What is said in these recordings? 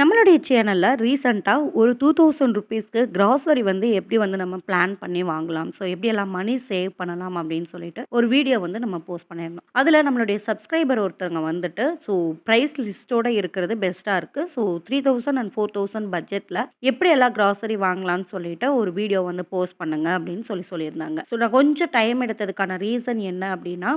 நம்மளுடைய சேனலில் ரீசண்டாக ஒரு டூ தௌசண்ட் ருபீஸ்க்கு கிராசரி வந்து எப்படி வந்து நம்ம பிளான் பண்ணி வாங்கலாம்? ஸோ எப்படியெல்லாம் மணி சேவ் பண்ணலாம் அப்படின்னு சொல்லிட்டு ஒரு வீடியோ வந்து நம்ம போஸ்ட் பண்ணியிருந்தோம். அதில் நம்மளுடைய சப்ஸ்கிரைபர் ஒருத்தவங்க வந்துட்டு ஸோ ப்ரைஸ் லிஸ்ட்டோட இருக்கிறது பெஸ்ட்டாக இருக்குது so three thousand and four thousand பட்ஜெட்டில் எப்படி எல்லாம் கிராசரி வாங்கலாம்னு சொல்லிட்டு ஒரு வீடியோ வந்து போஸ்ட் பண்ணுங்க அப்படின்னு சொல்லி சொல்லியிருந்தாங்க. ஸோ நான் கொஞ்சம் டைம் எடுத்ததுக்கான ரீசன் என்ன அப்படின்னா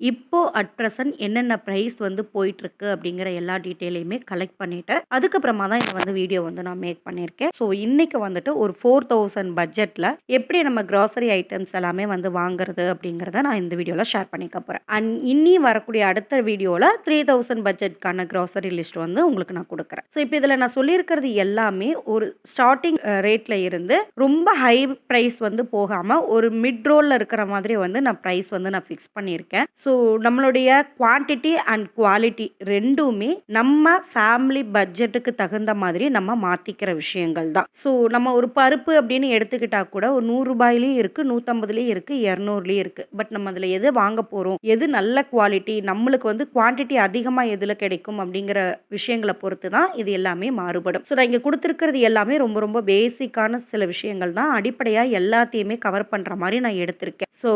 இப்போ அட் ப்ரெசன்ட் என்னென்ன ப்ரைஸ் வந்து போயிட்டுருக்கு அப்படிங்கிற எல்லா டீட்டெயிலையுமே கலெக்ட் பண்ணிவிட்டு அதுக்கப்புறமா தான் இதை வந்து வீடியோ வந்து நான் மேக் பண்ணியிருக்கேன். ஸோ இன்றைக்கி வந்துட்டு ஒரு ஃபோர் தௌசண்ட் பட்ஜெட்டில் எப்படி நம்ம கிராசரி ஐட்டம்ஸ் எல்லாமே வந்து வாங்குறது அப்படிங்கிறத நான் இந்த வீடியோவில் ஷேர் பண்ணிக்க போகிறேன் அண்ட் இன்னி வரக்கூடிய அடுத்த வீடியோவில் த்ரீ தௌசண்ட் பட்ஜெட்கான கிராசரி லிஸ்ட் வந்து உங்களுக்கு நான் கொடுக்குறேன். ஸோ இப்போ இதில் நான் சொல்லியிருக்கிறது எல்லாமே ஒரு ஸ்டார்டிங் ரேட்டில் இருந்து ரொம்ப ஹை ப்ரைஸ் வந்து போகாமல் ஒரு மிட் ரோலில் இருக்கிற மாதிரி வந்து நான் ப்ரைஸ் வந்து நான் ஃபிக்ஸ் பண்ணியிருக்கேன். ஸோ நம்மளுடைய குவான்டிட்டி அண்ட் குவாலிட்டி ரெண்டுமே நம்ம ஃபேமிலி பட்ஜெட்டுக்கு தகுந்த மாதிரி நம்ம மாற்றிக்கிற விஷயங்கள் தான். ஸோ நம்ம ஒரு பருப்பு அப்படின்னு எடுத்துக்கிட்டால் கூட ஒரு நூறுரூபாயிலையும் இருக்குது நூற்றம்பதுலேயும் இருக்குது இரநூறுலேயும் இருக்குது பட் நம்ம அதில் எது வாங்க போகிறோம் எது நல்ல குவாலிட்டி நம்மளுக்கு வந்து குவான்டிட்டி அதிகமாக எதில் கிடைக்கும் அப்படிங்கிற விஷயங்களை பொறுத்து தான் இது எல்லாமே மாறுபடும். ஸோ நான் இங்கே கொடுத்துருக்கிறது எல்லாமே ரொம்ப ரொம்ப பேசிக்கான சில விஷயங்கள் தான். அடிப்படையாக எல்லாத்தையுமே கவர் பண்ணுற மாதிரி நான் எடுத்திருக்கேன். ஸோ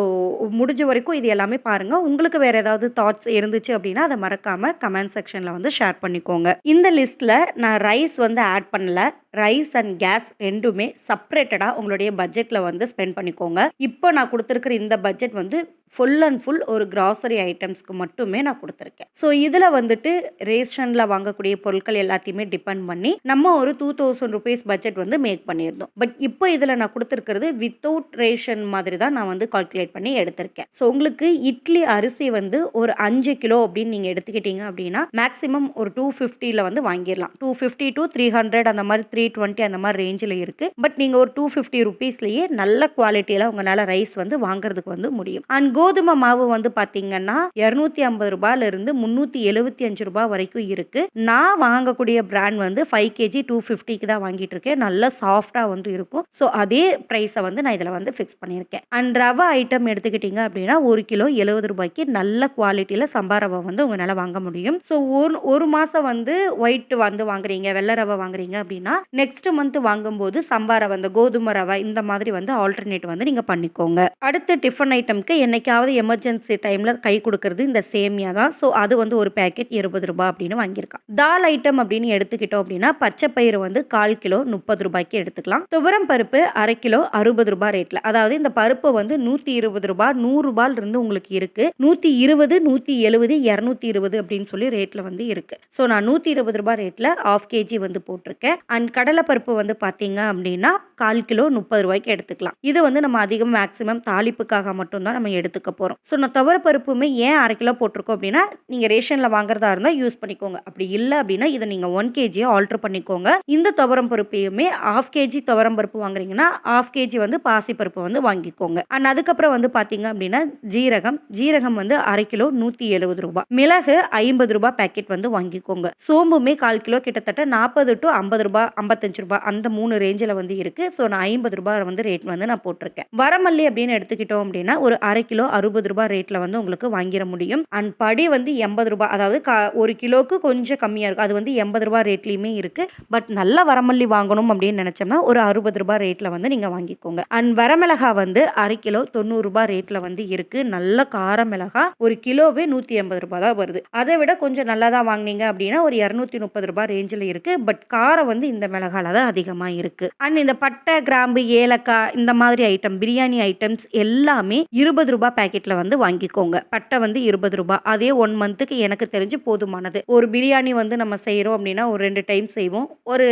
முடிஞ்ச வரைக்கும் இது எல்லாமே பாருங்கள் உங்களுக்கு வேறு ஏதாவது தாட்ஸ் இருந்துச்சு அப்படின்னா அதை மறக்காமல் கமெண்ட் செக்ஷனில் வந்து ஷேர் பண்ணிக்கோங்க. இந்த லிஸ்ட்டில் நான் ரைஸ் வந்து ஆட் பண்ணல. ரைஸ் அண்ட் கேஸ் ரெண்டுமே செப்பரேட்டடாக உங்களுடைய பட்ஜெட்டில் வந்து ஸ்பெண்ட் பண்ணிக்கோங்க. இப்போ நான் கொடுத்துருக்குற இந்த பட்ஜெட் வந்து ஃபுல் அண்ட் ஃபுல் ஒரு கிராசரி ஐட்டம்ஸ்க்கு மட்டுமே நான் கொடுத்துருக்கேன். ஸோ இதில் வந்துட்டு ரேஷனில் வாங்கக்கூடிய பொருட்கள் எல்லாத்தையுமே டிபெண்ட் பண்ணி நம்ம ஒரு டூ தௌசண்ட் ருபீஸ் பட்ஜெட் வந்து மேக் பண்ணியிருந்தோம். பட் இப்போ இதில் நான் கொடுத்துருக்கிறது வித்தவுட் ரேஷன் மாதிரி தான் நான் வந்து கால்குலேட் பண்ணி எடுத்திருக்கேன். ஸோ உங்களுக்கு இட்லி அரிசி வந்து ஒரு அஞ்சு கிலோ அப்படின்னு நீங்கள் எடுத்துக்கிட்டீங்க அப்படின்னா மேக்ஸிமம் ஒரு டூ ஃபிஃப்டியில் வந்து வாங்கிடலாம். Two fifty to three hundred அந்த மாதிரி த்ரீ டுவெண்ட்டி அந்த மாதிரி ரேஞ்சில் இருக்குது பட் நீங்கள் ஒரு டூ ஃபிஃப்டி ருபீஸ்லேயே நல்ல குவாலிட்டியில் உங்களால் ரைஸ் வந்து வாங்குறதுக்கு வந்து முடியும். அண்ட் கோதுமை மாவு வந்து பார்த்தீங்கன்னா இரநூத்தி ஐம்பது ரூபாயிலிருந்து முந்நூற்றி எழுபத்தி அஞ்சு ரூபாய் வரைக்கும் இருக்குது நான் வாங்கக்கூடிய பிராண்ட் வந்து ஃபைவ் கேஜி டூ ஃபிஃப்டிக்கு தான் வாங்கிட்டு இருக்கேன். நல்ல சாஃப்டாக வந்து இருக்கும். ஸோ அதே ப்ரைஸை வந்து நான் இதில் வந்து ஃபிக்ஸ் பண்ணியிருக்கேன். அண்ட் ரவை ஐட்டம் எடுத்துக்கிட்டிங்க அப்படின்னா ஒரு கிலோ எழுபது ரூபாய்க்கு நல்ல குவாலிட்டியில் சம்பா ரவை வந்து உங்களால் வாங்க முடியும். ஸோ ஒரு ஒரு மாதம் வந்து ஒயிட் வந்து வாங்குறீங்க வெள்ளை ரவை வாங்குறீங்க அப்படின்னா நெக்ஸ்ட் மந்த் வாங்கும்போது சம்பா ரவை இந்த கோதுமை ரவை இந்த மாதிரி வந்து ஆல்டர்னேட் வந்து நீங்கள் பண்ணிக்கோங்க. அடுத்து டிஃபன் ஐட்டம்க்கு என்னைக்காவது எமர்ஜென்சி டைமில் கை கொடுக்கறது இந்த சேமியா தான். ஸோ அது வந்து ஒரு பேக்கெட் இருபது ரூபாய் அப்படின்னு வாங்கியிருக்கான். தால் ஐட்டம் அப்படின்னு எடுத்துக்கிட்டோம் அப்படின்னா பச்சை பயிறு வந்து கால் கிலோ முப்பது ரூபாய்க்கு எடுத்துக்கலாம். துவரம் பருப்பு அரை கிலோ அறுபது ரூபாய் ரேட்டில் அதாவது இந்த பருப்பு வந்து நூற்றி இருபது ரூபாய் நூறு இருந்து உங்களுக்கு இருக்கு. நூற்றி இருபது நூற்றி எழுபது இரநூத்தி இருபது அப்படின்னு சொல்லி ரேட்டில் வந்து இருக்கு. ஸோ நான் நூற்றி இருபது ரூபாய் ரேட்டில் ஆஃப் கேஜி வந்து போட்டிருக்கேன். அண்ட் கடலைப்பருப்பு வந்து பார்த்தீங்க அப்படின்னா கால் கிலோ முப்பது ரூபாய்க்கு எடுத்துக்கலாம். இது வந்து நம்ம அதிகம் மேக்ஸிமம் தாளிப்புக்காக மட்டும்தான் நம்ம எடுத்துக்க போகிறோம் ஸோ நான் துவரப்பருப்புமே ஏன் அரை கிலோ போட்டிருக்கோம் அப்படின்னா நீங்கள் ரேஷனில் வாங்குறதா இருந்தால் யூஸ் பண்ணிக்கோங்க. அப்படி இல்லை அப்படின்னா இதை நீங்கள் ஒன் கேஜியை ஆல்டர் பண்ணிக்கோங்க. இந்த துவரம் பருப்பையுமே ஆஃப் கேஜி துவரம் பருப்பு வாங்குறீங்கன்னா ஆஃப் கேஜி வந்து பாசி பருப்பு வந்து வாங்கிக்கோங்க. அண்ட் அதுக்கப்புறம் வந்து பார்த்தீங்க அப்படின்னா ஜீரகம். ஜீரகம் வந்து அரை கிலோ நூற்றி எழுபது ரூபாய். மிளகு ஐம்பது ரூபாய் பேக்கெட் வந்து வாங்கிக்கோங்க. சோம்புமே கால் கிலோ கிட்டத்தட்ட நாற்பது டு ஐம்பது ரூபாய் ஐம்பத்தஞ்சு ரூபாய் அந்த மூணு ரேஞ்சில் வந்து இருக்குது ஸோ நான் ஐம்பது ரூபாய் வந்து ரேட் வந்து நான் போட்டிருக்கேன். வரமல்லி அப்படின்னு எடுத்துக்கிட்டோம் அப்படின்னா ஒரு அரை கிலோ அறுபது ரூபாய் ரேட்டில் வந்து உங்களுக்கு வாங்கிட முடியும். அண்ட் படி வந்து எண்பது ரூபாய் அதாவது கா ஒரு கிலோவுக்கு கொஞ்சம் கம்மியாக இருக்கும் அது வந்து எண்பது ரூபாய் ரேட்லேயுமே இருக்குது பட் நல்ல வரமல்லி வாங்கணும் அப்படின்னு நினச்சோம்னா ஒரு அறுபது ரூபாய் ரேட்டில் வந்து நீங்கள் வாங்கிக்கோங்க. அண்ட் வரமிளகா வந்து அரை கிலோ தொண்ணூறுரூபா ரேட்டில் வந்து இருக்குது நல்ல கார மிளகா ஒரு கிலோவே நூற்றி எண்பது ரூபாய் தான் வருது. அதை விட கொஞ்சம் நல்லா தான் வாங்கினீங்க அப்படின்னா ஒரு இரநூத்தி முப்பது ரூபாய் ரேஞ்சில் இருக்குது பட் காரம் வந்து இந்த மிளகால தான் அதிகமாக இருக்குது அண்ட் இந்த பட்டை கிராம்பு ஏலக்காய் இந்த மாதிரி ஐட்டம் பிரியாணி ஐட்டம்ஸ் எல்லாமே இருபது ரூபாய் பேக்கெட்டில் வந்து வாங்கிக்கோங்க. பட்டை வந்து இருபது ரூபாய் அதே ஒன் மந்த்துக்கு எனக்கு தெரிஞ்சு போதுமானது. ஒரு பிரியாணி வந்து நம்ம செய்கிறோம் அப்படின்னா ஒரு ரெண்டு டைம் செய்வோம். ஒரு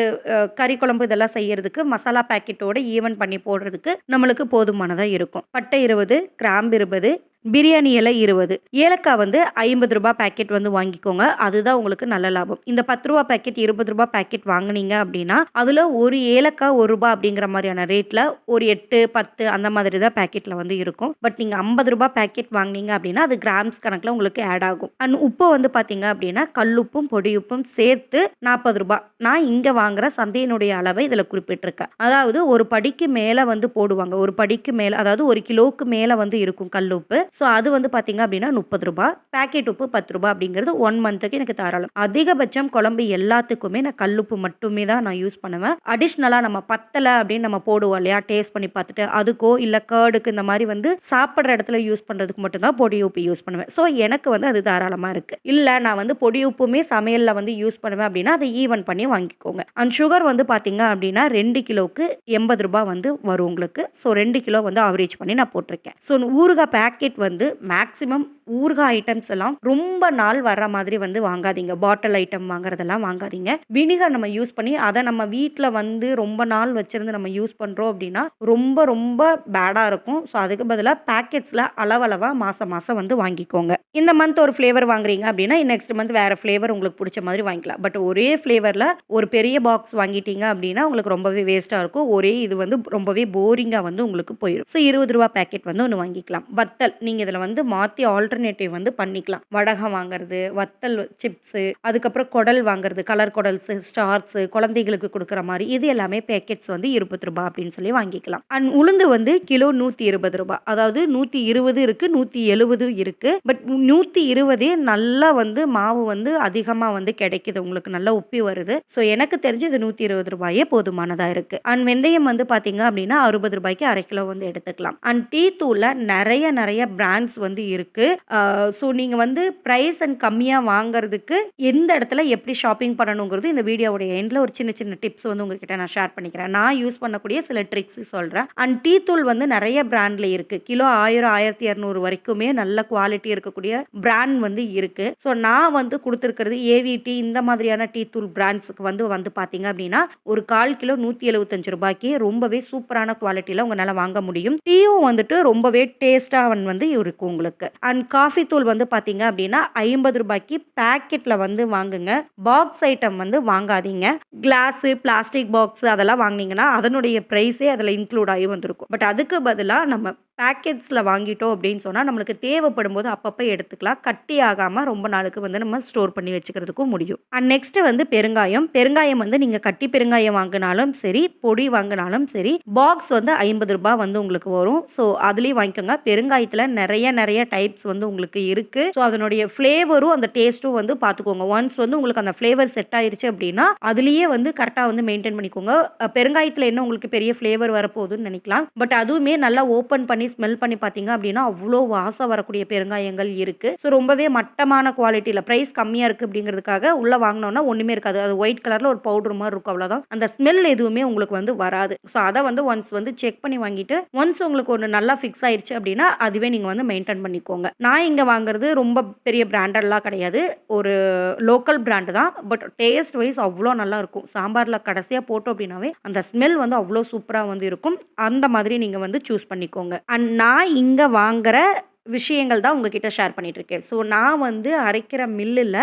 கறி குழம்பு இதெல்லாம் செய்யறதுக்கு மசாலா பேக்கெட்டோட ஈவன் பண்ணி போடுறதுக்கு நம்மளுக்கு போதுமானதாக இருக்கும். பட்டை இருபது கிராம்பு இருபது பிரியாணி இலை இருபது. ஏலக்காய் வந்து ஐம்பது ரூபாய் பேக்கெட் வந்து வாங்கிக்கோங்க. அதுதான் உங்களுக்கு நல்ல லாபம். இந்த பத்து ரூபா பேக்கெட் இருபது ரூபாய் பேக்கெட் வாங்குனீங்க அப்படின்னா அதில் ஒரு ஏலக்காய் ஒரு ரூபாய் அப்படிங்கிற மாதிரியான ரேட்டில் ஒரு எட்டு பத்து அந்த மாதிரி தான் பேக்கெட்டில் வந்து இருக்கும். பட் நீங்கள் ஐம்பது ரூபாய் பேக்கெட் வாங்குனீங்க அப்படின்னா அது கிராம்ஸ் கணக்கில் உங்களுக்கு ஆட் ஆகும். அண்ட் உப்பு வந்து பார்த்தீங்க அப்படின்னா கல்லுப்பும் பொடியுப்பும் சேர்த்து நாற்பது ரூபாய். நான் இங்கே வாங்குற சந்தையினுடைய அளவை இதில் குறிப்பிட்டிருக்கேன். அதாவது ஒரு படிக்கு மேலே வந்து போடுவாங்க. ஒரு படிக்கு மேலே அதாவது ஒரு கிலோவுக்கு மேலே வந்து இருக்கும் கல்லுப்பு ஸோ அது வந்து பார்த்தீங்க அப்படின்னா முப்பது ரூபாய் பேக்கெட் உப்பு பத்து ரூபாய் அப்படிங்கிறது ஒன் மந்த்துக்கு எனக்கு தாராளம். அதிகபட்சம் குழம்பு எல்லாத்துக்குமே நான் கல்லுப்பு மட்டுமே தான் நான் யூஸ் பண்ணுவேன். அடிஷ்னலாக நம்ம பத்தலை அப்படின்னு நம்ம போடுவோம் இல்லையா? டேஸ்ட் பண்ணி பார்த்துட்டு அதுக்கோ இல்லை கேர்டுக்கு இந்த மாதிரி வந்து சாப்பிட்ற இடத்துல யூஸ் பண்ணுறதுக்கு மட்டும்தான் பொடி உப்பு யூஸ் பண்ணுவேன். ஸோ எனக்கு வந்து அது தாராளமாக இருக்குது இல்லை நான் வந்து பொடி உப்புமே சமையலில் வந்து யூஸ் பண்ணுவேன் அப்படின்னா அதை ஈவன் பண்ணி வாங்கிக்கோங்க. அண்ட் சுகர் வந்து பார்த்தீங்க அப்படின்னா ரெண்டு கிலோவுக்கு எண்பது ரூபாய் வந்து வரும் உங்களுக்கு. ஸோ ரெண்டு கிலோ வந்து அவரேஜ் பண்ணி நான் போட்டிருக்கேன். ஸோ ஊறுகாய் பேக்கெட் வந்து மேக்ஸிமம் ஊறுகாய் ஐட்டம்ஸ் எல்லாம் ரொம்ப நாள் வர்ற மாதிரி வந்து வாங்காதீங்க. பாட்டில் ஐட்டம் வாங்குறதெல்லாம் வாங்காதீங்க. வினிகர் நம்ம யூஸ் பண்ணி அதை நம்ம வீட்டில் வந்து ரொம்ப நாள் வச்சுருந்து நம்ம யூஸ் பண்ணுறோம் அப்படின்னா ரொம்ப ரொம்ப பேடாக இருக்கும். ஸோ அதுக்கு பதிலாக பேக்கெட்ஸில் அளவளவாக மாதம் மாதம் வந்து வாங்கிக்கோங்க. இந்த மந்த் ஒரு ஃப்ளேவர் வாங்குறீங்க அப்படின்னா நெக்ஸ்ட் மந்த் வேறு ஃப்ளேவர் உங்களுக்கு பிடிச்ச மாதிரி வாங்கிக்கலாம். பட் ஒரே ஃப்ளேவரில் ஒரு பெரிய பாக்ஸ் வாங்கிட்டீங்க அப்படின்னா உங்களுக்கு ரொம்பவே வேஸ்ட்டாக இருக்கும். ஒரே இது வந்து ரொம்பவே போரிங்காக வந்து உங்களுக்கு போயிடும் ஸோ இருபது ரூபா பேக்கெட் வந்து ஒன்று வாங்கிக்கலாம். வத்தல் நீங்கள் இதில் வந்து மாற்றி ஆல்டர்னேட்டிவ் வந்து பண்ணிக்கலாம். வடகம் வாங்குறது வத்தல் சிப்ஸு அதுக்கப்புறம் குடல் வாங்குறது கலர் குடல்ஸு ஸ்டார்ஸு குழந்தைகளுக்கு கொடுக்குற மாதிரி இது எல்லாமே பேக்கெட்ஸ் வந்து இருபது ரூபாய் அப்படின்னு சொல்லி வாங்கிக்கலாம். அண்ட் உளுந்து வந்து கிலோ நூற்றி இருபது ரூபாய் அதாவது நூற்றி இருபது இருக்குது நூற்றி எழுபது இருக்குது பட் நூற்றி இருபதே நல்லா வந்து மாவு வந்து அதிகமாக வந்து கிடைக்குது. உங்களுக்கு நல்லா உப்பி வருது. ஸோ எனக்கு தெரிஞ்சு இது நூற்றி இருபது ரூபாயே போதுமானதாக இருக்குது அண்ட் வெந்தயம் வந்து பார்த்தீங்க அப்படின்னா அறுபது ரூபாய்க்கு அரை கிலோ வந்து எடுத்துக்கலாம். அண்ட் டீ தூளில் நிறைய நிறைய பிராண்ட்ஸ் வந்து இருக்குது ஸோ நீங்கள் வந்து ப்ரைஸ் அண்ட் கம்மியாக வாங்குறதுக்கு எந்த இடத்துல எப்படி ஷாப்பிங் பண்ணணுங்கிறது இந்த வீடியோவுடைய எண்டில் ஒரு சின்ன சின்ன டிப்ஸ் வந்து உங்ககிட்ட நான் ஷேர் பண்ணிக்கிறேன். நான் யூஸ் பண்ணக்கூடிய சில ட்ரிக்ஸ் சொல்கிறேன் அண்ட் டீ தூள் வந்து நிறைய பிராண்டில் இருக்குது கிலோ ஆயிரம் ஆயிரத்தி இரநூறு வரைக்குமே நல்ல குவாலிட்டி இருக்கக்கூடிய பிராண்ட் வந்து இருக்குது ஸோ நான் வந்து கொடுத்துருக்கிறது ஏவிடி இந்த மாதிரியான டீ தூள் பிராண்ட்ஸுக்கு வந்து வந்து பார்த்தீங்க அப்படின்னா ஒரு கால் கிலோ நூற்றி எழுபத்தஞ்சு ரூபாய்க்கு ரொம்பவே சூப்பரான குவாலிட்டியில் உங்களால் வாங்க முடியும். டீயும் வந்துட்டு ரொம்பவே டேஸ்ட்டாக வந்து இருக்கும் உங்களுக்கு. அண்ட் காஃபி தூள் வந்து பார்த்தீங்க அப்படின்னா ஐம்பது ரூபாய்க்கு பேக்கெட்டில் வந்து வாங்குங்க. பாக்ஸ் ஐட்டம் வந்து வாங்காதீங்க. கிளாஸு பிளாஸ்டிக் பாக்ஸ் அதெல்லாம் வாங்கினீங்கன்னா அதனுடைய ப்ரைஸே அதில் இன்க்ளூட் ஆகி வந்திருக்கும். பட் அதுக்கு பதிலாக நம்ம பேக்கெட்ஸில் வாங்கிட்டோம் அப்படின்னு சொன்னால் நம்மளுக்கு தேவைப்படும் போது அப்பப்போ எடுத்துக்கலாம். கட்டி ஆகாமல் ரொம்ப நாளுக்கு வந்து நம்ம ஸ்டோர் பண்ணி வச்சுக்கிறதுக்கும் முடியும். அண்ட் நெக்ஸ்ட்டு வந்து பெருங்காயம். பெருங்காயம் வந்து நீங்கள் கட்டி பெருங்காயம் வாங்கினாலும் சரி பொடி வாங்கினாலும் சரி பாக்ஸ் வந்து ஐம்பது ரூபாய் வந்து உங்களுக்கு வரும். ஸோ அதுலேயும் வாங்கிக்கோங்க. பெருங்காயத்தில் நிறைய நிறைய டைப்ஸ் வந்து உங்களுக்கு இருக்குது ஸோ அதனுடைய ஃப்ளேவரும் அந்த டேஸ்ட்டும் வந்து பார்த்துக்கோங்க ஒன்ஸ் வந்து உங்களுக்கு அந்த ஃப்ளேவர் செட் ஆயிருச்சு அப்படின்னா அதுலேயே வந்து கரெக்டாக வந்து மெயின்டைன் பண்ணிக்கோங்க. பெருங்காயத்தில் என்ன உங்களுக்கு பெரிய ஃப்ளேவர் வரப்போகுதுன்னு நினைக்கலாம். பட் அதுவுமே நல்லா ஓப்பன் பண்ணி ஸ்மெல் பண்ணி பார்த்தீங்க அப்படின்னா அவ்வளோ வாசம் வரக்கூடிய பெருங்காயங்கள் இருக்குது ஸோ ரொம்பவே மட்டமான குவாலிட்டியில் ப்ரைஸ் கம்மியாக இருக்குது அப்படிங்கிறதுக்காக உள்ளே வாங்கினோன்னா ஒன்றுமே இருக்காது. அது ஒயிட் கலரில் ஒரு பவுடர் மாதிரி இருக்கும் அவ்வளோதான் அந்த ஸ்மெல் எதுவுமே உங்களுக்கு வந்து வராது. ஸோ அதை வந்து ஒன்ஸ் வந்து செக் பண்ணி வாங்கிட்டு ஒன்ஸ் உங்களுக்கு ஒன்று நல்லா ஃபிக்ஸ் ஆயிடுச்சு அப்படின்னா அதுவே நீங்கள் வந்து மெயின்டைன் பண்ணிக்கோங்க. நான் இங்கே வாங்குறது ரொம்ப பெரிய பிராண்டட்லாம் கிடையாது. ஒரு லோக்கல் பிராண்டு தான். பட் டேஸ்ட் வைஸ் அவ்வளோ நல்லா இருக்கும். சாம்பாரில் கடைசியாக போட்டோம் அப்படின்னாவே அந்த ஸ்மெல் வந்து அவ்வளோ சூப்பராக வந்து இருக்கும். அந்த மாதிரி நீங்கள் வந்து சூஸ் பண்ணிக்கோங்க. அண்ட் நான் இங்கே வாங்குற விஷயங்கள் தான் உங்ககிட்ட ஷேர் பண்ணிட்டு இருக்கேன் ஸோ நான் வந்து அரைக்கிற மில்லில்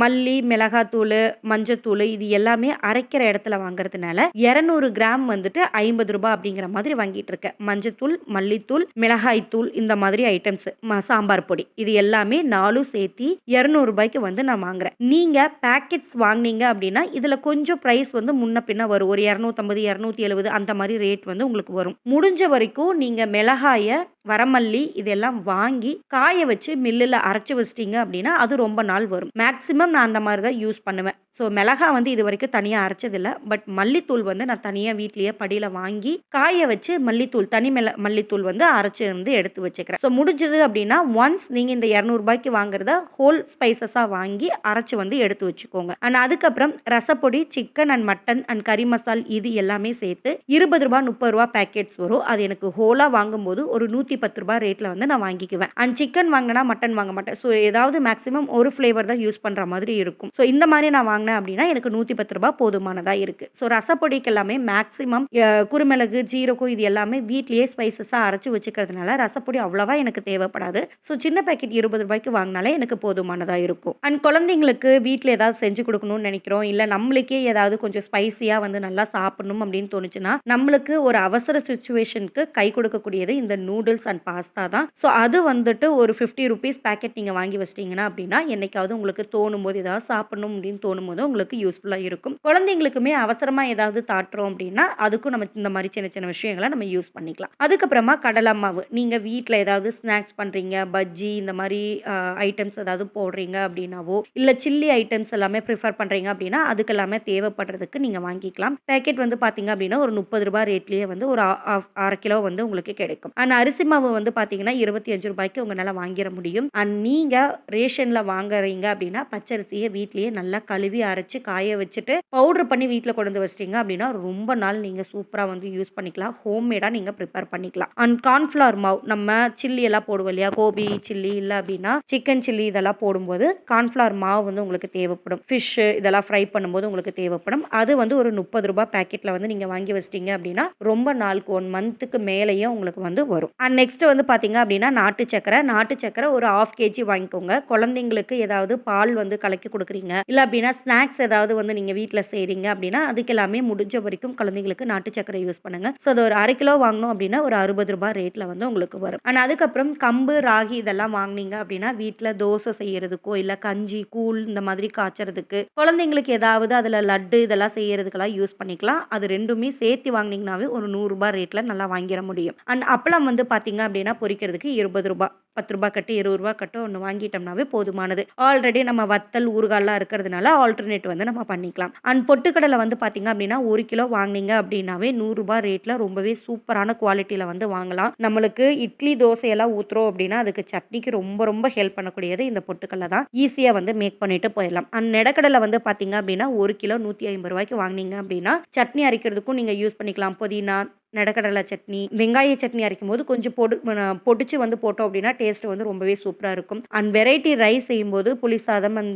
மல்லி மிளகாத்தூள் மஞ்சத்தூள் இது எல்லாமே அரைக்கிற இடத்துல வாங்குறதுனால இரநூறு கிராம் வந்துட்டு ஐம்பது ரூபாய் அப்படிங்கிற மாதிரி வாங்கிட்டு இருக்கேன் மஞ்சத்தூள் மல்லித்தூள் மிளகாய்த்தூள் இந்த மாதிரி ஐட்டம்ஸ் சாம்பார் பொடி இது எல்லாமே நாலும் சேர்த்தி இரநூறுபாய்க்கு வந்து நான் வாங்குறேன். நீங்கள் பேக்கெட்ஸ் வாங்கினீங்க அப்படின்னா இதில் கொஞ்சம் ப்ரைஸ் வந்து முன்ன பின்ன வரும். ஒரு இரநூத்தம்பது இரநூத்தி எழுபது அந்த மாதிரி ரேட் வந்து உங்களுக்கு வரும். முடிஞ்ச வரைக்கும் நீங்கள் மிளகாயை வரமல்லி இதெல்லாம் வாங்கி காய வச்சு மில்லில் அரைச்சி வச்சிட்டிங்க அப்படின்னா அது ரொம்ப நாள் வரும். மேக்ஸிமம் நான் அந்த மாதிரி தான் யூஸ் பண்ணுவேன். ஸோ மிளகா வந்து இது வரைக்கும் தனியாக அரைச்சதில்ல. பட் மல்லித்தூள் வந்து நான் தனியாக வீட்லேயே படியில் வாங்கி காய வச்சு மல்லித்தூள் தனி மிள மல்லித்தூள் வந்து அரைச்சி வந்து எடுத்து வச்சுக்கிறேன். ஸோ முடிஞ்சது அப்படின்னா ஒன்ஸ் நீங்கள் இந்த இரநூறுபாய்க்கு வாங்குறத ஹோல் ஸ்பைசஸாக வாங்கி அரைச்சி வந்து எடுத்து வச்சுக்கோங்க. அண்ட் அதுக்கப்புறம் ரசப்பொடி சிக்கன் அண்ட் மட்டன் அண்ட் கறி மசால் இது எல்லாமே சேர்த்து இருபது ரூபா முப்பது ரூபா பேக்கெட்ஸ் வரும். அது எனக்கு ஹோலாக வாங்கும்போது ஒரு நூற்றி பத்து ரூபா ரேட்டில் வந்து நான் வாங்கி வாங்கிக்குவேன். அண்ட் சிக்கன் வாங்கினா மட்டன் வாங்க மாட்டேன். ஸோ ஏதாவது மேக்ஸிமம் ஒரு ஃப்ளேவர் தான் யூஸ் பண்ணுற மாதிரி இருக்கும். ஸோ இந்த மாதிரி நான் வாங்கினேன் அப்படின்னா எனக்கு நூற்றி பத்து ரூபாய் போதுமானதாக இருக்குது ஸோ ரசப்பொடிக்கு எல்லாமே மேக்ஸிமம் குருமிளகு ஜீரகம் இது எல்லாமே வீட்லேயே ஸ்பைசஸாக அரைச்சி வச்சுக்கிறதுனால ரசப்பொடி அவ்வளோவா எனக்கு தேவைப்படாது. ஸோ சின்ன பேக்கெட் இருபது ரூபாய்க்கு வாங்கினாலே எனக்கு போதுமானதாக இருக்கும். அண்ட் குழந்தைங்களுக்கு வீட்டில் ஏதாவது செஞ்சு கொடுக்கணும்னு நினைக்கிறோம். இல்லை நம்மளுக்கே ஏதாவது கொஞ்சம் ஸ்பைசியாக வந்து நல்லா சாப்பிடணும் அப்படின்னு தோணுச்சுன்னா நம்மளுக்கு ஒரு அவசர சுச்சுவேஷனுக்கு கை கொடுக்கக்கூடியது இந்த நூடுல்ஸ் அண்ட் பாஸ்தா தான். ஸோ அது வந்துட்டு ஒரு ஃபிஃப்டி ருபீஸ் பேக்கெட் நீங்கள் வாங்கி வச்சிட்டிங்கன்னா அப்படின்னா என்றைக்காவது உங்களுக்கு தோணும்போது ஏதாவது சாப்பிடணும் அப்படின்னு தோணும்போது உங்களுக்கு யூஸ்ஃபுல்லாக இருக்கும். குழந்தைங்களுக்குமே அவசரமாக ஏதாவது தாட்டுறோம் அப்படின்னா அதுக்கும் நம்ம இந்த மாதிரி சின்ன சின்ன விஷயங்களை நம்ம யூஸ் பண்ணிக்கலாம். அதுக்கப்புறமா கடலை மாவு. நீங்கள் வீட்டில் ஏதாவது ஸ்நாக்ஸ் பண்ணுறீங்க பஜ்ஜி இந்த மாதிரி ஐட்டம்ஸ் ஏதாவது போடுறீங்க அப்படின்னாவோ இல்லை சில்லி ஐட்டம்ஸ் எல்லாமே ப்ரிஃபர் பண்ணுறீங்க அப்படின்னா அதுக்கு எல்லாமே தேவைப்படுறதுக்கு நீங்கள் வாங்கிக்கலாம். பேக்கெட் வந்து பார்த்தீங்க அப்படின்னா ஒரு முப்பது ரூபாய் ரேட்லேயே வந்து ஒரு ஆ- ஆஃப் அரை கிலோ வந்து உங்களுக்கு கிடைக்கும். அண்ட் அரிசி மாவு வந்து பார்த்தீங்கன்னா இருபத்தி அஞ்சு ரூபாய்க்கு உங்களால் வாங்கிட முடியும். அண்ட் நீங்கள் ரேஷனில் வாங்குறீங்க அப்படின்னா பச்சரிசியை வீட்லேயே நல்லா கழுவி அரைச்சி காய வச்சுட்டு பவுடர் பண்ணி வீட்டில் கொண்டு வந்து வச்சிட்டிங்க அப்படின்னா ரொம்ப நாள் நீங்கள் சூப்பராக வந்து யூஸ் பண்ணிக்கலாம். ஹோம்மேடாக நீங்கள் ப்ரிப்பேர் பண்ணிக்கலாம். அண்ட் கார்ன்ஃப்ளவர் மாவு நம்ம சில்லி எல்லாம் போடுவோம் இல்லையா? கோபி சில்லி இல்லை அப்படின்னா சிக்கன் சில்லி இதெல்லாம் போடும்போது கார்ன்ஃப்ளவர் மாவு வந்து உங்களுக்கு தேவைப்படும். ஃபிஷ்ஷு இதெல்லாம் ஃப்ரை பண்ணும்போது உங்களுக்கு தேவைப்படும். அது வந்து ஒரு முப்பது ரூபாய் பேக்கெட்டில் வந்து நீங்கள் வாங்கி வச்சிட்டிங்க அப்படின்னா ரொம்ப நாளுக்கு ஒன் மந்த்துக்கு மேலேயே உங்களுக்கு வந்து வரும். அண்ட் நெக்ஸ்ட் வந்து பார்த்தீங்க அப்படின்னா நாட்டு சக்கரை நாட்டு சக்கரை ஒரு ஆஃப் கேஜி வாங்கிக்கோங்க. குழந்தைங்களுக்கு ஏதாவது பால் வந்து கலக்கி கொடுக்குறீங்க. இல்லை அப்படின்னா ஸ்நாக்ஸ் ஏதாவது வந்து நீங்கள் வீட்டில் செய்கிறீங்க அப்படின்னா அதுக்கு எல்லாமே முடிஞ்ச வரைக்கும் குழந்தைங்களுக்கு நாட்டு சக்கரை யூஸ் பண்ணுங்கள் ஸோ அது ஒரு அரை கிலோ வாங்கணும் அப்படின்னா ஒரு அறுபது ரூபாய் ரேட்டில் வந்து உங்களுக்கு வரும். அண்ட் அதுக்கப்புறம் கம்பு ராகி இதெல்லாம் வாங்குனீங்க அப்படின்னா வீட்டில் தோசை செய்கிறதுக்கோ இல்லை கஞ்சி கூழ் இந்த மாதிரி காய்ச்சறதுக்கு குழந்தைங்களுக்கு ஏதாவது அதில் லட்டு இதெல்லாம் செய்கிறதுக்கெல்லாம் யூஸ் பண்ணிக்கலாம். அது ரெண்டுமே சேர்த்து வாங்குனீங்கனாவே ஒரு நூறுரூபா ரேட்டில் நல்லா வாங்கிட முடியும். அண்ட் அப்பளம் வந்து பார்த்தீங்க அப்படின்னா பொறிக்கிறதுக்கு இருபது ரூபாய் பத்து ரூபாய் கட்டு இருபது ரூபாய் கட்டு ஒன்று வாங்கிட்டோம்னாவே போதுமானது. ஆல்ரெடி நம்ம வத்தல் ஊறுகாலாம் இருக்கிறதுனால ஆல்டர்னேட் வந்து நம்ம பண்ணிக்கலாம். அண்ட் பொட்டுக்கடலை வந்து பார்த்தீங்க அப்படின்னா ஒரு கிலோ வாங்குனீங்க அப்படின்னாவே நூறுரூபா ரேட்டில் ரொம்பவே சூப்பரான குவாலிட்டியில் வந்து வாங்கலாம். நம்மளுக்கு இட்லி தோசையெல்லாம் ஊற்றுறோம் அப்படின்னா அதுக்கு சட்னிக்கு ரொம்ப ரொம்ப ஹெல்ப் பண்ணக்கூடியது இந்த பொட்டுக்கடலை தான். ஈஸியாக வந்து மேக் பண்ணிட்டு போயிடலாம். அண்ட் நெடக்கடலை வந்து பார்த்தீங்க அப்படின்னா ஒரு கிலோ நூற்றி ஐம்பது ரூபாய்க்கு வாங்கினீங்க அப்படின்னா சட்னி அரைக்கிறதுக்கும் நீங்கள் யூஸ் பண்ணிக்கலாம். புதினா நடக்கடலை சட்னி வெங்காய சட்னி அரைக்கும் போது கொஞ்சம் பொடு பொடிச்சு வந்து போட்டோம் அப்படின்னா டேஸ்ட் வந்து ரொம்பவே சூப்பராக இருக்கும். அண்ட் வெரைட்டி ரைஸ் செய்யும்போது புளி சாதம் அண்ட்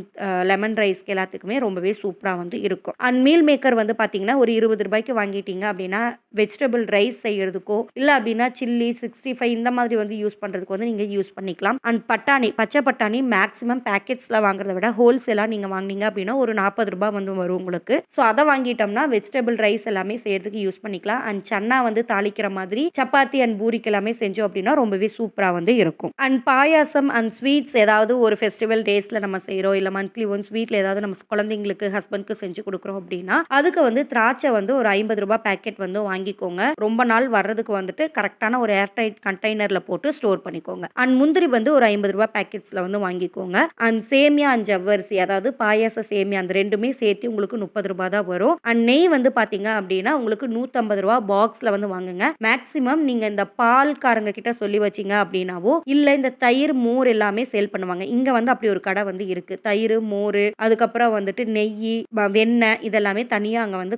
லெமன் ரைஸ்க்கு எல்லாத்துக்குமே ரொம்பவே சூப்பராக வந்து இருக்கும். அண்ட் மீல் மேக்கர் வந்து பார்த்தீங்கன்னா ஒரு இருபது ரூபாய்க்கு வாங்கிட்டீங்க அப்படின்னா வெஜிடபிள் ரைஸ் செய்யறதுக்கோ இல்லை அப்படின்னா சில்லி சிக்ஸ்டி ஃபைவ் இந்த மாதிரி வந்து யூஸ் பண்ணுறதுக்கு வந்து நீங்கள் யூஸ் பண்ணிக்கலாம். அண்ட் பட்டாணி பச்சை பட்டாணி மேக்ஸிமம் பேக்கெட்ஸில் வாங்குறத விட ஹோல்சேலாக நீங்கள் வாங்குனீங்க அப்படின்னா ஒரு நாற்பது ரூபாய் வந்து வரும் உங்களுக்கு. ஸோ அதை வாங்கிட்டோம்னா வெஜிடபிள் ரைஸ் எல்லாமே செய்யறதுக்கு யூஸ் பண்ணிக்கலாம். அண்ட் சன்னா வந்து வந்து தாளிக்கிற மாதிரி சப்பாத்தி அண்ட் பூரிக்கு எல்லாமே செஞ்சோம் அப்படின்னா ரொம்பவே சூப்பராக வந்து இருக்கும். அண்ட் பாயாசம் அண்ட் ஸ்வீட்ஸ் ஏதாவது ஒரு ஃபெஸ்டிவல் டேஸில் நம்ம செய்கிறோம் இல்லை மந்த்லி ஒன்ஸ் வீட்டில் ஏதாவது நம்ம குழந்தைங்களுக்கு ஹஸ்பண்ட்க்கு செஞ்சு கொடுக்குறோம் அப்படின்னா அதுக்கு வந்து திராட்சை வந்து ஒரு ஐம்பது ரூபாய் பேக்கெட் வந்து வாங்கிக்கோங்க. ரொம்ப நாள் வர்றதுக்கு வந்துட்டு கரெக்டான ஒரு ஏர்டைட் கண்டெய்னரில் போட்டு ஸ்டோர் பண்ணிக்கோங்க. அண்ட் முந்திரி வந்து ஒரு ஐம்பது ரூபாய் பேக்கெட்ஸில் வந்து வாங்கிக்கோங்க. அண்ட் சேமியா அண்ட் ஜவ்வரிசி அதாவது பாயாச சேமியா அந்த ரெண்டுமே சேர்த்து உங்களுக்கு முப்பது ரூபாய் தான் வரும். அண்ட் நெய் வந்து பார்த்தீங்க அப்படின்னா உங்களுக்கு நூற்றம்பது ரூபா பாக்ஸில் வந்து வாங்குங்க. மேக்ஸிமம் நீங்கள் இந்த பால்காரங்க கிட்ட சொல்லி வச்சீங்க அப்படின்னாவோ இல்லை இந்த தயிர் மோர் எல்லாமே சேல் பண்ணுவாங்க. இங்கே வந்து அப்படி ஒரு கடை வந்து இருக்கு. தயிர் மோர் அதுக்கப்புறம் வந்துட்டு நெய் வெண்ணெய் இதெல்லாமே தனியாக அங்கே வந்து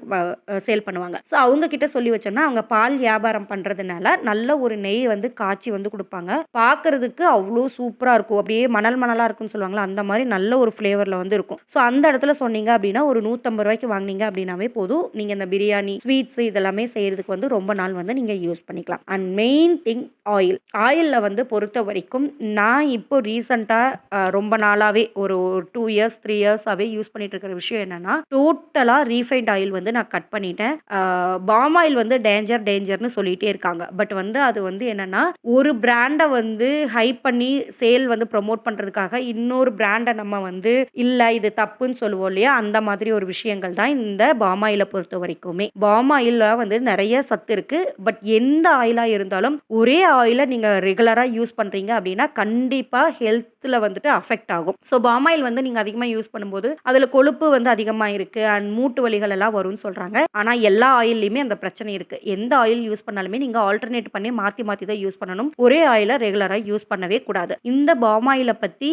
சேல் பண்ணுவாங்க. ஸோ அவங்க கிட்ட சொல்லி வச்சோம்னா அவங்க பால் வியாபாரம் பண்ணுறதுனால நல்ல ஒரு நெய் வந்து காய்ச்சி வந்து கொடுப்பாங்க. பார்க்கறதுக்கு அவ்வளோ சூப்பராக இருக்கும். அப்படியே மணல் மணலாக இருக்கும்னு சொல்லுவாங்களா அந்த மாதிரி நல்ல ஒரு ஃப்ளேவரில் வந்து இருக்கும். ஸோ அந்த இடத்துல சொன்னீங்க அப்படின்னா ஒரு நூற்றம்பது ரூபாய்க்கு வாங்குனீங்க அப்படின்னாவே போதும். நீங்கள் இந்த பிரியாணி ஸ்வீட்ஸ் இதெல்லாமே செய்கிறதுக்கு வந்து ரொம்ப ரொம்ப நாள் வந்து நீங்கள் யூஸ் பண்ணிக்கலாம். அண்ட் மெயின் திங் ஆயில் ஆயிலில் வந்து பொறுத்த வரைக்கும் நான் இப்போ ரீசண்டாக ரொம்ப நாளாகவே ஒரு டூ இயர்ஸ் த்ரீ இயர்ஸாகவே யூஸ் பண்ணிட்டு இருக்கிற விஷயம் என்னென்னா டோட்டலாக ரீஃபைண்ட் ஆயில் வந்து நான் கட் பண்ணிட்டேன். பாம் ஆயில் வந்து டேஞ்சர் டேஞ்சர்னு சொல்லிகிட்டே இருக்காங்க. பட் வந்து அது வந்து என்னன்னா ஒரு பிராண்டை வந்து ஹைப் பண்ணி சேல் வந்து ப்ரொமோட் பண்ணுறதுக்காக இன்னொரு பிராண்டை நம்ம வந்து இல்லை இது தப்புன்னு சொல்லுவோம் இல்லையா? அந்த மாதிரி ஒரு விஷயங்கள் தான் இந்த பாம் ஆயிலை பொறுத்த வரைக்குமே. பாம் ஆயிலில் வந்து நிறைய சத்து இருக்கு. பட் எந்த ஆயிலாக இருந்தாலும் ஒரே ஆயிலை நீங்கள் ரெகுலராக யூஸ் பண்ணுறீங்க அப்படின்னா கண்டிப்பாக ஹெல்த்தில் வந்துட்டு அஃபெக்ட் ஆகும். ஸோ பாம் ஆயில் வந்து நீங்கள் அதிகமாக யூஸ் பண்ணும்போது அதில் கொழுப்பு வந்து அதிகமாக இருக்குது அண்ட் மூட்டு வலிகள் எல்லாம் வரும்னு சொல்கிறாங்க ஆனால் எல்லா ஆயில்லையுமே அந்த பிரச்சனை இருக்குது எந்த ஆயில் யூஸ் பண்ணாலுமே நீங்கள் ஆல்டர்னேட் பண்ணி மாற்றி மாற்றி தான் யூஸ் பண்ணணும். ஒரே ஆயிலை ரெகுலராக யூஸ் பண்ணவே கூடாது. இந்த பாம் ஆயிலை பற்றி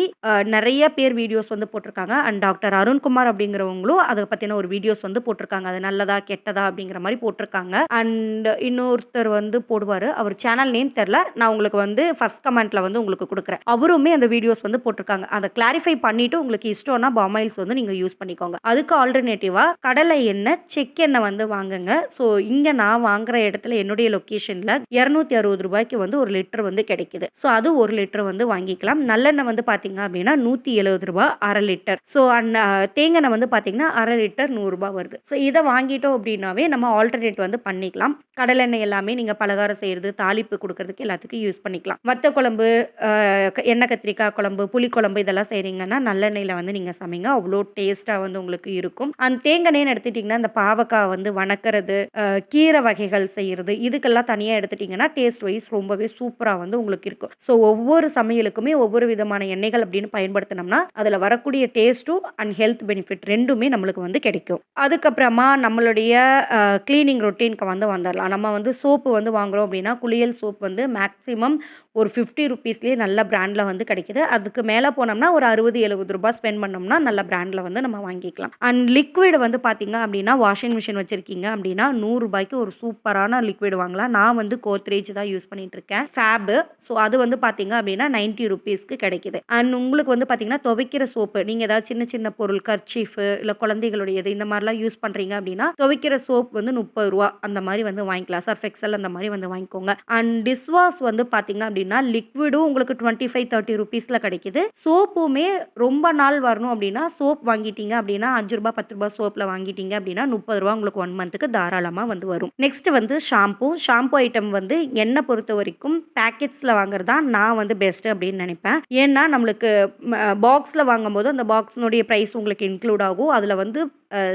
நிறைய பேர் வீடியோஸ் வந்து போட்டிருக்காங்க. அண்ட் டாக்டர் அருண்குமார் அப்படிங்கிறவங்களும் அதை பற்றின ஒரு வீடியோஸ் வந்து போட்டிருக்காங்க. அது நல்லதா கெட்டதா அப்படிங்கிற மாதிரி போட்டிருக்காங்க. அண்ட் இன்னொருத்தர் வந்து போடுவார். அவர் சேனல் நேம் தெரில. நான் உங்களுக்கு வந்து ஃபர்ஸ்ட் கமெண்ட்டில் வந்து உங்களுக்கு கொடுக்குறேன். அவருமே அந்த வீடியோஸ் வந்து போட்டிருக்காங்க. அதை கிளாரிஃபை பண்ணிவிட்டு உங்களுக்கு இஷ்டம்னா பாமாயில்ஸ் வந்து நீங்கள் யூஸ் பண்ணிக்கோங்க. அதுக்கு ஆல்டர்னேட்டிவாக கடலை எண்ணெய் செக் எண்ணெய் வந்து வாங்குங்க. ஸோ இங்கே நான் வாங்குற இடத்துல என்னுடைய லொக்கேஷனில் இரநூத்தி அறுபது ரூபாய்க்கு வந்து ஒரு லிட்டர் வந்து கிடைக்குது. ஸோ அது ஒரு லிட்டர் வந்து வாங்கிக்கலாம். நல்லெண்ணெய் வந்து பார்த்தீங்க அப்படின்னா நூற்றி எழுபது ரூபா அரை லிட்டர் ஸோ அண்ட் தேங்காய் வந்து பார்த்தீங்கன்னா அரை லிட்டர் நூறுரூபா வருது. ஸோ இதை வாங்கிட்டோம் அப்படின்னாவே நம்ம ஆல்டர்னேட் வந்து பண்ணிக்கலாம். கடலெண்ணெய் எல்லாமே நீங்கள் பலகாரம் செய்கிறது தாளிப்பு கொடுக்கறதுக்கு எல்லாத்துக்கும் யூஸ் பண்ணிக்கலாம். வத்த குழம்பு எண்ணெய் கத்திரிக்காய் குழம்பு புளிக்குழம்பு இதெல்லாம் செய்கிறீங்கன்னா நல்லெண்ணெயில் வந்து நீங்கள் சமைங்க. அவ்வளோ டேஸ்ட்டாக வந்து உங்களுக்கு இருக்கும். அந்த தேங்காய் எண்ணெய்னு எடுத்துட்டிங்கன்னா அந்த பாவக்காய் வந்து வணக்கிறது கீரை வகைகள் செய்கிறது இதுக்கெல்லாம் தனியாக எடுத்துட்டிங்கன்னா டேஸ்ட் வைஸ் ரொம்பவே சூப்பராக வந்து உங்களுக்கு இருக்கும். ஸோ ஒவ்வொரு சமையலுக்குமே ஒவ்வொரு விதமான எண்ணெய்கள் அப்படின்னு பயன்படுத்தினோம்னா அதில் வரக்கூடிய டேஸ்ட்டும் அண்ட் ஹெல்த் பெனிஃபிட் ரெண்டுமே நம்மளுக்கு வந்து கிடைக்கும். அதுக்கப்புறமா நம்மளுடைய க்ளீனிங் ரொட்டீனுக்கு வந்து வந்துடலாம் நம்ம வந்து சோப்பு வந்து வாங்குறோம் அப்படின்னா குளியல் சோப் வந்து மேக்ஸிமம் ஒரு ஃபிஃப்டி ருபீஸ்லேயே நல்ல ப்ராண்டில் வந்து கிடைக்குது. அதுக்கு மேலே போனோம்னா ஒரு அறுபது எழுபது ரூபாய் ஸ்பெண்ட் பண்ணோம்னா நல்ல பிராண்டில் வந்து நம்ம வாங்கிக்கலாம். அண்ட் லிக்விட் வந்து பார்த்தீங்க அப்படின்னா வாஷிங் மிஷின் வச்சுருக்கீங்க அப்படின்னா நூறுரூபாய்க்கு ஒரு சூப்பரான லிக்விட் வாங்கலாம். நான் வந்து கோத்ரேஜ் தான் யூஸ் பண்ணிகிட்ருக்கேன் ஃபேபு ஸோ அது வந்து பார்த்தீங்க அப்படின்னா நைன்ட்டி ருபீஸ்க்கு கிடைக்குது. அண்ட் உங்களுக்கு வந்து பார்த்திங்கன்னா துவைக்கிற சோப்பு நீங்கள் ஏதாவது சின்ன சின்ன பொருள் கர்ச்சீஃபு இல்லை குழந்தைகளுடையது இந்த மாதிரிலாம் யூஸ் பண்ணுறீங்க அப்படின்னா துவைக்கிற சோப் வந்து முப்பது ரூபா அந்த மாதிரி வந்து வாங்கிக்கலாம். சர்ஃப் எக்ஸல் அந்த மாதிரி வந்து வாங்கிக்கோங்க. அண்ட் டிஷ்வாஷ் வந்து பார்த்தீங்க அப்படின்னா லிக்விடும் உங்களுக்கு டுவெண்ட்டி ஃபைவ் தேர்ட்டி ருபீஸில் கிடைக்குது சோப்புமே ரொம்ப நாள் வரணும் அப்படின்னா சோப் வாங்கிட்டீங்க அப்படின்னா அஞ்சு ரூபா பத்து ரூபா சோப்பில் வாங்கிட்டீங்க அப்படின்னா முப்பது ரூபா உங்களுக்கு ஒன் மந்த்துக்கு தாராளமாக வந்து வரும். நெக்ஸ்ட் வந்து ஷாம்பு ஷாம்பு ஐட்டம் வந்து என்னை பொறுத்த வரைக்கும் பேக்கெட்ஸில் வாங்குறது தான் நான் வந்து பெஸ்ட்டு அப்படின்னு நினைப்பேன். ஏன்னா நம்மளுக்கு பாக்ஸில் வாங்கும்போது அந்த பாக்ஸினுடைய ப்ரைஸ் உங்களுக்கு இன்க்ளூட் ஆகும். அதில் வந்து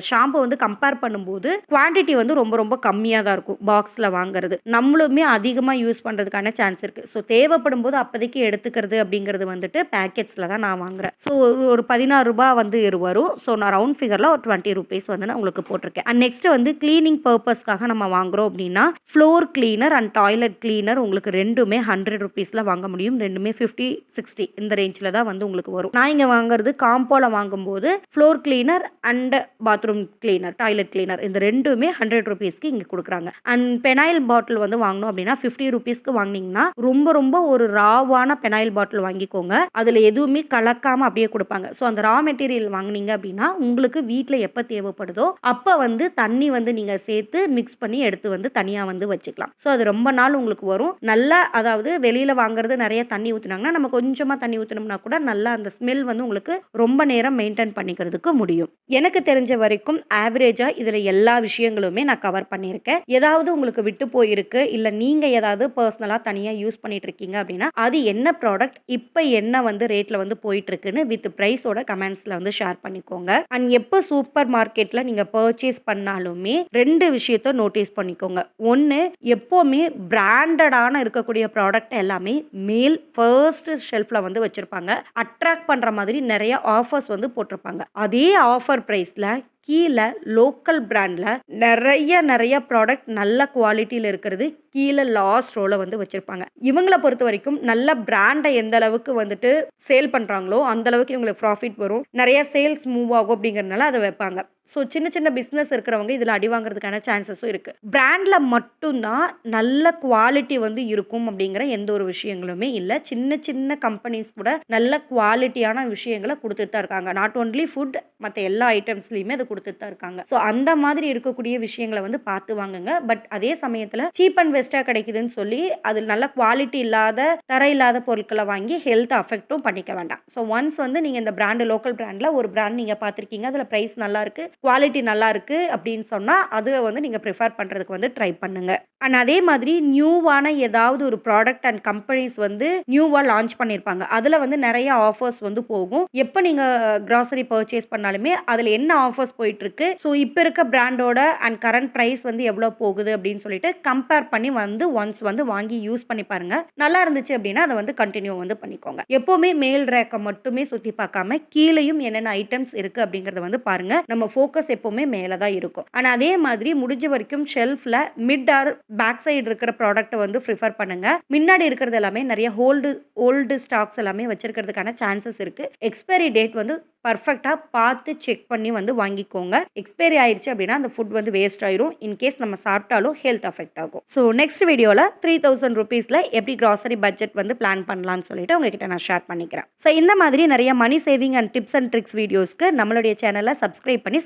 ஷாம்பு வந்து கம்பேர் பண்ணும்போது குவான்டிட்டி வந்து ரொம்ப ரொம்ப கம்மியாக தான் இருக்கும். பாக்ஸில் வாங்குறது. நம்மளுமே அதிகமாக யூஸ் பண்ணுறதுக்கான சான்ஸ் இருக்குது ஸோ தேவைப்படும் போது அப்போதைக்கு எடுத்துக்கிறது அப்படிங்கிறது வந்துட்டு பேக்கெட்ஸில் தான் நான் வாங்குறேன். ஸோ ஒரு பதினாறு ரூபா வந்து வரும். ஸோ நான் ரவுண்ட் ஃபிகரில் ஒரு டுவெண்ட்டி ருபீஸ் வந்து நான் உங்களுக்கு போட்டிருக்கேன். அண்ட் நெக்ஸ்ட் வந்து க்ளீனிங் பர்பஸ்க்காக நம்ம வாங்குறோம் அப்படின்னா floor cleaner and toilet cleaner உங்களுக்கு ரெண்டுமே ஹண்ட்ரட் ருபீஸில் வாங்க முடியும். ரெண்டுமே ஃபிஃப்டி சிக்ஸ்டி இந்த ரேஞ்சில் தான் வந்து உங்களுக்கு வரும். நான் இங்கே வாங்குறது காம்போல வாங்கும்போது floor cleaner and bathroom cleaner toilet cleaner இந்த ரெண்டுமே ஹண்ட்ரட் ருபீஸ்க்கு இங்கே கொடுக்குறாங்க. அண்ட் பெனாயில் பாட்டில் வந்து வாங்கணும் அப்படின்னா ஃபிஃப்டி ருபீஸ்க்கு வாங்கினீங்கன்னா ரொம்ப ரொம்ப ஒரு ராவான பெனாயில் பாட்டில் வாங்கிக்கோங்க. அதில் எதுவுமே கலக்காமல் அப்படியே கொடுப்பாங்க. ஸோ அந்த ரா மெட்டீரியல் வாங்குனீங்க அப்படின்னா உங்களுக்கு வீட்டில் எப்போ தேவைப்படுதோ அப்போ வந்து தண்ணி வந்து நீங்கள் சேர்த்து மிக்ஸ் பண்ணி எடுத்து வந்து தனியாக வந்து வச்சுக்கலாம். ஸோ அது ரொம்ப நாள் உங்களுக்கு வரும். நல்லா அதாவது வெளியில் வாங்குறது நிறைய தண்ணி ஊற்றுனாங்கன்னா நம்ம கொஞ்சமாக தண்ணி ஊற்றினோம்னா கூட நல்லா அந்த ஸ்மெல் வந்து உங்களுக்கு ரொம்ப நேரம் மெயின்டைன் பண்ணிக்கிறதுக்கு முடியும். எனக்கு தெரிஞ்ச வரைக்கும் ஆவரேஜாக இதில் எல்லா விஷயங்களுமே நான் கவர் பண்ணியிருக்கேன். ஏதாவது உங்களுக்கு விட்டு போயிருக்கு இல்லை நீங்கள் ஏதாவது பர்சனலாக தனியாக யூஸ் பண்ணிட்டு இருக்கீங்க அப்படின்னா அது என்ன ப்ராடக்ட் இப்போ என்ன வந்து ரேட்டில் வந்து போயிட்டு இருக்குன்னு வித் ப்ரைஸோட கமெண்ட்ஸில் வந்து ஷேர் பண்ணிக்கோங்க. அண்ட் எப்போ சூப்பர் மார்க்கெட்டில் நீங்கள் பர்ச்சேஸ் பண்ணாலுமே ரெண்டு விஷயத்த நோட்டீஸ் பண்ணிக்கோங்க. ஒன்று எப்போவுமே பிராண்டடான இருக்கக்கூடிய ப்ராடக்ட் எல்லாமே மேல் ஃபர்ஸ்ட் ஷெல்ஃபில் வந்து வச்சுருப்பாங்க. அட்ராக்ட் பண்ணுற மாதிரி நிறைய ஆஃபர்ஸ் வந்து போட்டிருப்பாங்க. அதே ஆஃபர் ப்ரைஸில் கீழே லோக்கல் பிராண்டில் நிறைய நிறைய ப்ராடக்ட் நல்ல குவாலிட்டியில் இருக்கிறது. கீழே லாஸ்ட் ரோவில் வந்து வச்சுருப்பாங்க. இவங்களை பொறுத்த வரைக்கும் நல்ல பிராண்டை எந்த அளவுக்கு வந்துட்டு சேல் பண்ணுறாங்களோ அந்த அளவுக்கு இவங்களுக்கு ப்ராஃபிட் வரும். நிறைய சேல்ஸ் மூவ் ஆகும் அப்படிங்கிறதுனால அதை வைப்பாங்க. ஸோ சின்ன சின்ன பிஸ்னஸ் இருக்கிறவங்க இதில் அடி வாங்குறதுக்கான சான்சஸும் இருக்குது பிராண்டில் மட்டும்தான் நல்ல குவாலிட்டி வந்து இருக்கும் அப்படிங்கிற எந்த ஒரு விஷயங்களுமே இல்லை. சின்ன சின்ன கம்பெனிஸ் கூட நல்ல குவாலிட்டியான விஷயங்களை கொடுத்துட்டு தான் இருக்காங்க. நாட் ஓன்லி ஃபுட் மற்ற எல்லா ஐட்டம்ஸ்லையுமே அதை கொடுத்துட்டு தான் இருக்காங்க. ஸோ அந்த மாதிரி இருக்கக்கூடிய விஷயங்களை வந்து பார்த்து வாங்குங்க. பட் அதே சமயத்தில் சீப் அண்ட் பெஸ்ட்டாக கிடைக்குதுன்னு சொல்லி அது நல்ல குவாலிட்டி இல்லாத தர இல்லாத பொருட்களை வாங்கி ஹெல்த் அஃபெக்ட்டும் பண்ணிக்க வேண்டாம். ஸோ ஒன்ஸ் வந்து நீங்கள் இந்த பிராண்டு லோக்கல் பிராண்டில் ஒரு பிராண்ட் நீங்கள் பார்த்துருக்கீங்க. அதில் ப்ரைஸ் நல்லாருக்கு குவாலிட்டி நல்லா இருக்கு அப்படின்னு சொன்னால் அதை வந்து நீங்கள் ப்ரிஃபர் பண்ணுறதுக்கு வந்து ட்ரை பண்ணுங்க. அண்ட் அதே மாதிரி நியூவான ஏதாவது ஒரு ப்ராடக்ட் அண்ட் கம்பெனிஸ் வந்து நியூவாக லான்ச் பண்ணியிருப்பாங்க அதில் வந்து நிறைய ஆஃபர்ஸ் வந்து போகும். எப்போ நீங்கள் கிராசரி பர்ச்சேஸ் பண்ணாலுமே அதில் என்ன ஆஃபர்ஸ் போயிட்டுருக்கு? ஸோ இப்போ இருக்க பிராண்டோட அண்ட் கரண்ட் ப்ரைஸ் வந்து எவ்வளோ போகுது அப்படின்னு சொல்லிட்டு கம்பேர் பண்ணி வந்து ஒன்ஸ் வந்து வாங்கி யூஸ் பண்ணி பாருங்க. நல்லா இருந்துச்சு அப்படின்னா அதை வந்து கண்டினியூ வந்து பண்ணிக்கோங்க. எப்போவுமே மேல் ரேக்கை மட்டுமே சுற்றி பார்க்காம கீழேயும் என்னென்ன ஐட்டம்ஸ் இருக்குது அப்படிங்கிறத வந்து பாருங்க. நம்ம ஃபோக்கஸ் எப்போவுமே மேலே தான் இருக்கும். ஆனால் அதே மாதிரி முடிஞ்ச வரைக்கும் ஷெல்ஃபில் மிட் ஆர் பேக் சைடு இருக்கிற ப்ராடக்ட்டை வந்து ப்ரிஃபர் பண்ணுங்க. முன்னாடி இருக்கிறது எல்லாமே நிறைய ஹோல்டு ஓல்டு ஸ்டாக்ஸ் எல்லாமே வச்சிருக்கிறதுக்கான சான்சஸ் இருக்கு. எக்ஸ்பைரி டேட் வந்து பர்ஃபெக்டாக பார்த்து செக் பண்ணி வந்து வாங்கிக்கோங்க. எக்ஸ்பைரி ஆயிடுச்சு அப்படின்னா அந்த ஃபுட் வந்து வேஸ்ட் ஆயிரும். இன்கேஸ் நம்ம சாப்பிட்டாலும் ஹெல்த் அஃபெக்ட் ஆகும். ஸோ நெக்ஸ்ட் வீடியோவில் த்ரீ தௌசண்ட் ருபீஸில் எப்படி கிராசரி பட்ஜெட் வந்து பிளான் பண்ணலாம்னு சொல்லிட்டு உங்ககிட்ட நான் ஷேர் பண்ணிக்கிறேன். ஸோ இந்த மாதிரி நிறைய money saving and tips and tricks வீடியோஸ்க்கு நம்மளுடைய சேனலை சப்ஸ்கிரைப் பண்ணி